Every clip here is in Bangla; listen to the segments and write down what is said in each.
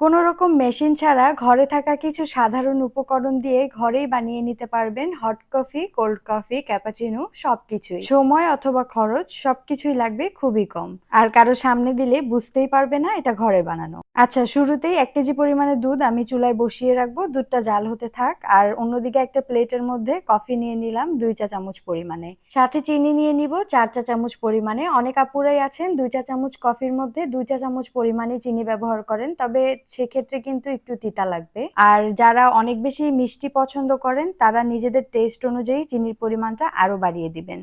কোনো রকম মেশিন ছাড়া ঘরে থাকা কিছু সাধারণ উপকরণ দিয়ে ঘরেই বানিয়ে নিতে পারবেন hot coffee, cold coffee, cappuccino, সবকিছুই। সময় অথবা খরচ সবকিছুই লাগবে খুবই কম। আর কারও সামনে দিলে বুঝতেই পারবে না এটা ঘরে বানানো। আচ্ছা শুরুতেই এক কেজি পরিমাণে দুধ আমি চুলায় বসিয়ে রাখব। দুধটা জাল হতে থাক। আর অন্যদিকে একটা প্লেটের মধ্যে কফি নিয়ে নিলাম দুই চা চামচ পরিমাণে। সাথে চিনি নিয়ে নিব চার চা চামচ পরিমাণে। অনেক আপুরাই আছেন, দুই চা চামচ কফির মধ্যে দুই চা চামচ পরিমাণে চিনি ব্যবহার করেন। তবে সেক্ষেত্রে কিন্তু একটু তিতা লাগবে। আর যারা অনেক বেশি মিষ্টি পছন্দ করেন, তারা নিজেদের টেস্ট অনুযায়ী চিনির পরিমাণটা আরও বাড়িয়ে দিবেন।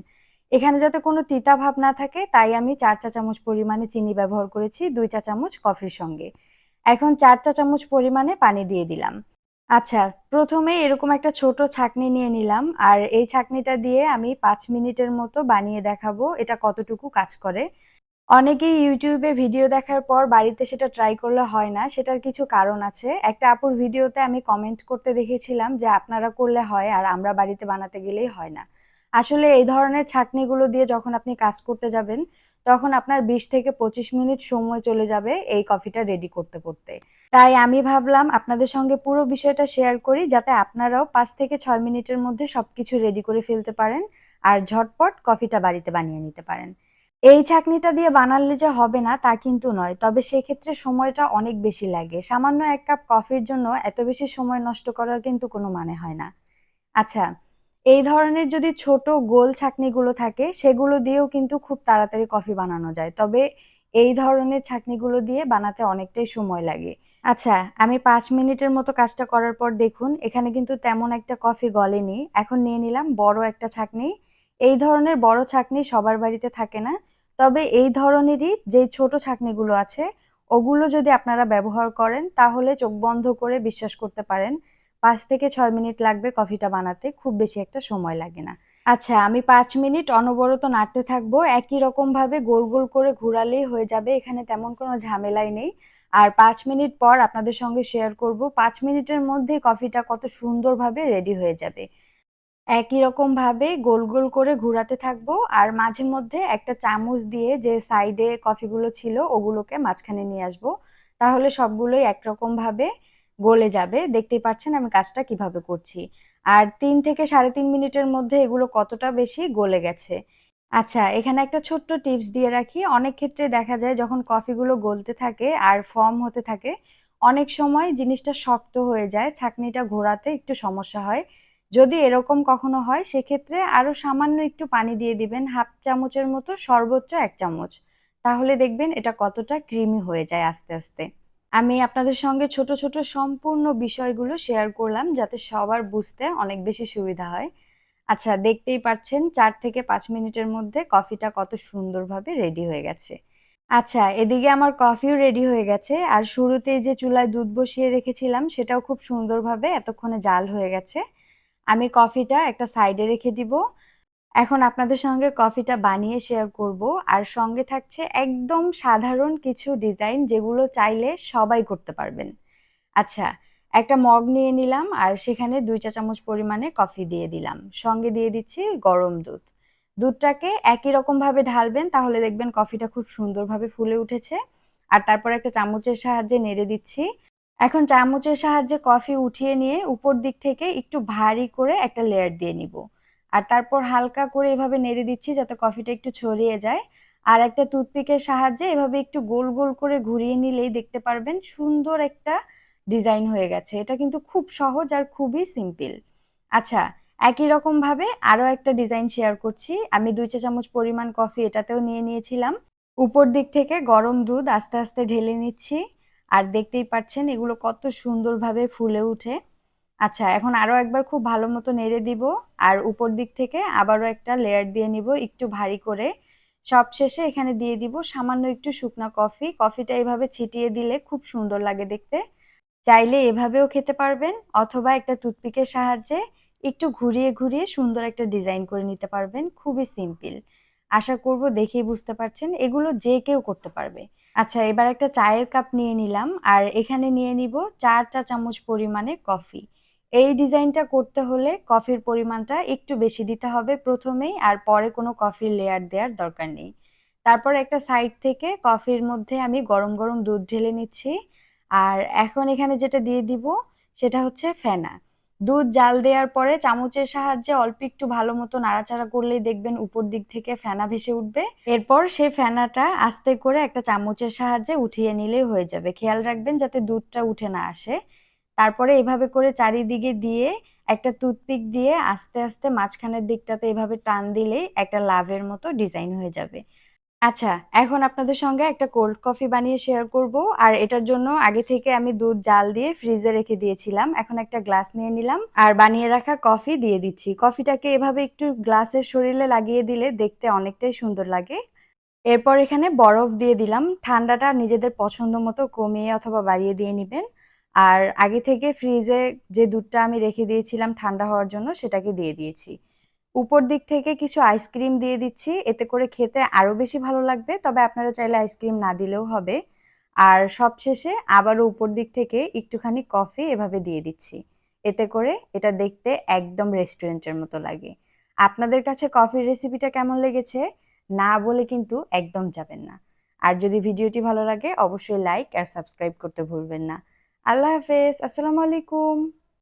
এখানে যাতে কোনো তিতা ভাব না থাকে, তাই আমি চার চা চামচ পরিমাণে চিনি ব্যবহার করেছি, দুই চা চামচ কফির সঙ্গে। এখন চার চা চামচ পরিমাণে পানি দিয়ে দিলাম। আচ্ছা প্রথমে এরকম একটা ছোট ছাঁকনি নিয়ে নিলাম, আর এই ছাঁকনিটা দিয়ে আমি পাঁচ মিনিটের মতো বানিয়ে দেখাবো এটা কতটুকু কাজ করে। অনেকেই ইউটিউবে ভিডিও দেখার পর বাড়িতে সেটা ট্রাই করলে হয় না, সেটার কিছু কারণ আছে। একটা আপুর ভিডিওতে আমি কমেন্ট করতে দেখেছিলাম যে আপনারা করলে হয় আর আমরা বাড়িতে বানাতে গেলেই হয় না। আসলে এই ধরনের ছাঁকনিগুলো দিয়ে যখন আপনি কাজ করতে যাবেন, তখন আপনার বিশ থেকে পঁচিশ মিনিট সময় চলে যাবে এই কফিটা রেডি করতে করতে। তাই আমি ভাবলাম আপনাদের সঙ্গে পুরো বিষয়টা শেয়ার করি যাতে আপনারাও পাঁচ থেকে ছয় মিনিটের মধ্যে সবকিছু রেডি করে ফেলতে পারেন আর ঝটপট কফিটা বাড়িতে বানিয়ে নিতে পারেন। এই ছাঁকনিটা দিয়ে বানালে যে হবে না, তা কিন্তু নয়। তবে সেক্ষেত্রে সময়টা অনেক বেশি লাগে। সামান্য এক কাপ কফির জন্য এত বেশি সময় নষ্ট করার কিন্তু কোনো মানে হয় না। আচ্ছা এই ধরনের যদি ছোট গোল ছাঁকনিগুলো থাকে, সেগুলো দিয়েও কিন্তু খুব তাড়াতাড়ি কফি বানানো যায়। তবে এই ধরনের ছাঁকনিগুলো দিয়ে বানাতে অনেকটাই সময় লাগে। আচ্ছা আমি পাঁচ মিনিটের মতো কাজটা করার পর দেখুন, এখানে কিন্তু তেমন একটা কফি গলেনি। এখন নিয়ে নিলাম বড় একটা ছাঁকনি এই ধরনের বড় ছাঁকনি সবার বাড়িতে থাকে না। তবে এই ধরনেরই যে ছোট ছাঁকনিগুলো আছে, ওগুলো যদি আপনারা ব্যবহার করেন, তাহলে চোখ বন্ধ করে বিশ্বাস করতে পারেন, পাঁচ থেকে ছয় মিনিট লাগবে কফিটা বানাতে, খুব বেশি একটা সময় লাগে না। আচ্ছা আমি পাঁচ মিনিট অনবরত নাড়তে থাকব, একই রকম ভাবে গোল গোল করে ঘোরালেই হয়ে যাবে, এখানে তেমন কোনো ঝামেলাই নেই। আর পাঁচ মিনিট পর আপনাদের সঙ্গে শেয়ার করব, পাঁচ মিনিটের মধ্যে কফিটা কত সুন্দরভাবে রেডি হয়ে যাবে। একই রকম ভাবে গোল গোল করে ঘোরাতে থাকব আর মাঝে মধ্যে একটা চামচ দিয়ে যে সাইডে কফিগুলো ছিল ওগুলোকে মাঝখানে নিয়ে আসব। তাহলে সবগুলোই একরকম ভাবে গলে যাবে। দেখতেই পাচ্ছেন আমি কাজটা কীভাবে করছি। আর তিন থেকে সাড়ে তিন মিনিটের মধ্যে এগুলো কতটা বেশি গলে গেছে? আচ্ছা এখানে একটা ছোট্ট টিপস দিয়ে রাখি। অনেক ক্ষেত্রে দেখা যায় যখন কফিগুলো গলতে থাকে আর ফর্ম হতে থাকে, অনেক সময় জিনিসটা শক্ত হয়ে যায়, ছাঁকনিটা ঘোরাতে একটু সমস্যা হয়। যদি এরকম কখনো হয়, সেক্ষেত্রে আরও সামান্য একটু পানি দিয়ে দিবেন, হাফ চামচের মতো, সর্বোচ্চ এক চামচ। তাহলে দেখবেন এটা কতটা ক্রিমি হয়ে যায় আস্তে আস্তে। আমি আপনাদের সঙ্গে ছোট ছোট সম্পূর্ণ বিষয়গুলো শেয়ার করলাম যাতে সবার বুঝতে অনেক বেশি সুবিধা হয়। আচ্ছা দেখতেই পাচ্ছেন চার থেকে পাঁচ মিনিটের মধ্যে কফিটা কত সুন্দরভাবে রেডি হয়ে গেছে। আচ্ছা এদিকে আমার কফিও রেডি হয়ে গেছে। আর শুরুতে যে চুলায় দুধ বসিয়ে রেখেছিলাম, সেটাও খুব সুন্দরভাবে এতক্ষণে জাল হয়ে গেছে। আমি কফিটা একটা সাইডে রেখে দিব। এখন আপনাদের সঙ্গে কফিটা বানিয়ে শেয়ার করব। আর সঙ্গে থাকছে একদম সাধারণ কিছু ডিজাইন যেগুলো চাইলে সবাই করতে পারবেন। আচ্ছা একটা মগ নিয়ে নিলাম আর সেখানে দুই চা চামচ পরিমাণে কফি দিয়ে দিলাম। সঙ্গে দিয়ে দিচ্ছি গরম দুধ। দুধটাকে একই রকম ভাবে ঢালবেন তাহলে দেখবেন কফিটা খুব সুন্দরভাবে ফুলে উঠেছে। আর তারপর একটা চামচের সাহায্যে নেড়ে দিচ্ছি। এখন চামচের সাহায্যে কফি উঠিয়ে নিয়ে উপর দিক থেকে একটু ভারী করে একটা লেয়ার দিয়ে নিব। আর তারপর হালকা করে এভাবে নেড়ে দিচ্ছি যাতে কফিটা একটু ছড়িয়ে যায়। আর একটা টুথপিকের সাহায্যে এভাবে একটু গোল গোল করে ঘুরিয়ে নিলেই দেখতে পারবেন সুন্দর একটা ডিজাইন হয়ে গেছে। এটা কিন্তু খুব সহজ আর খুবই সিম্পল আচ্ছা একই রকম ভাবে আরও একটা ডিজাইন শেয়ার করছি। আমি দুই চা চামচ পরিমাণ কফি এটাতেও নিয়ে নিয়েছিলাম। উপর দিক থেকে গরম দুধ আস্তে আস্তে ঢেলে নিচ্ছি। আর দেখতেই পাচ্ছেন এগুলো কত সুন্দরভাবে ফুলে উঠে। আচ্ছা এখন আরও একবার খুব ভালো মতো নেড়ে দিব আর উপর দিক থেকে আবারও একটা লেয়ার দিয়ে নিব একটু ভারী করে। সব শেষে এখানে দিয়ে দিব সামান্য একটু শুকনা কফি। কফিটা এভাবে ছিটিয়ে দিলে খুব সুন্দর লাগে দেখতে। চাইলে এভাবেও খেতে পারবেন অথবা একটা টুথপিকের সাহায্যে একটু ঘুরিয়ে ঘুরিয়ে সুন্দর একটা ডিজাইন করে নিতে পারবেন। খুবই সিম্পল। আশা করব দেখেই বুঝতে পারছেন এগুলো যে কেউ করতে পারবে। আচ্ছা এবার একটা চায়ের কাপ নিয়ে নিলাম। আর এখানে নিয়ে নিব চার চা চামচ পরিমাণে কফি। এই ডিজাইনটা করতে হলে কফির পরিমাণটা একটু বেশি দিতে হবে প্রথমেই, আর পরে কোনো কফির লেয়ার দেওয়ার দরকার নেই। তারপর একটা সাইড থেকে কফির মধ্যে আমি গরম গরম দুধ ঢেলে নিচ্ছি। আর এখন এখানে যেটা দিয়ে দিব, সেটা হচ্ছে ফেনা। দুধ জাল দেওয়ার পরে চামচের সাহায্যে অল্প একটু ভালো মতো নাড়াচাড়া করলেই দেখবেন উপর দিক থেকে ফেনা ভেসে উঠবে। এরপর সেই ফেনাটা আস্তে করে একটা চামচের সাহায্যে উঠিয়ে নিলেই হয়ে যাবে। খেয়াল রাখবেন যাতে দুধটা উঠে না আসে। তারপরে এভাবে করে চারিদিকে দিয়ে একটা টুথপিক দিয়ে আস্তে আস্তে মাঝখানের দিকটাতে এভাবে টান দিলেই একটা লাভের মতো ডিজাইন হয়ে যাবে। আচ্ছা এখন আপনাদের সঙ্গে একটা কোল্ড কফি বানিয়ে শেয়ার করব। আর এটার জন্য আগে থেকে আমি দুধ, জাল দিয়ে ফ্রিজে রেখে দিয়েছিলাম। এখন একটা গ্লাস নিয়ে নিলাম। আর বানিয়ে রাখা কফি দিয়ে দিচ্ছি। কফিটাকে এভাবে একটু গ্লাসের শরীরে লাগিয়ে দিলে দেখতে অনেকটাই সুন্দর লাগে। এরপর এখানে বরফ দিয়ে দিলাম। ঠান্ডাটা নিজেদের পছন্দ মতো কমিয়ে অথবা বাড়িয়ে দিয়ে নেবেন। আর আগে থেকে ফ্রিজে যে দুধটা আমি রেখে দিয়েছিলাম ঠান্ডা হওয়ার জন্য সেটাকে দিয়ে দিয়েছি। উপর দিক থেকে কিছু আইসক্রিম দিয়ে দিচ্ছি। এতে করে খেতে আরও বেশি ভালো লাগবে, তবে আপনারা চাইলে আইসক্রিম না দিলেও হবে। আর সবশেষে আবারও উপর দিক থেকে একটুখানি কফি এভাবে দিয়ে দিচ্ছি। এতে করে এটা দেখতে একদম রেস্টুরেন্টের মতো লাগে। আপনাদের কাছে কফির রেসিপিটা কেমন লেগেছে? না বলে কিন্তু একদম যাবেন না। আর যদি ভিডিওটি ভালো লাগে, অবশ্যই লাইক আর সাবস্ক্রাইব করতে ভুলবেন না। আল্লাহ হাফেজ, আসসালামু আলাইকুম।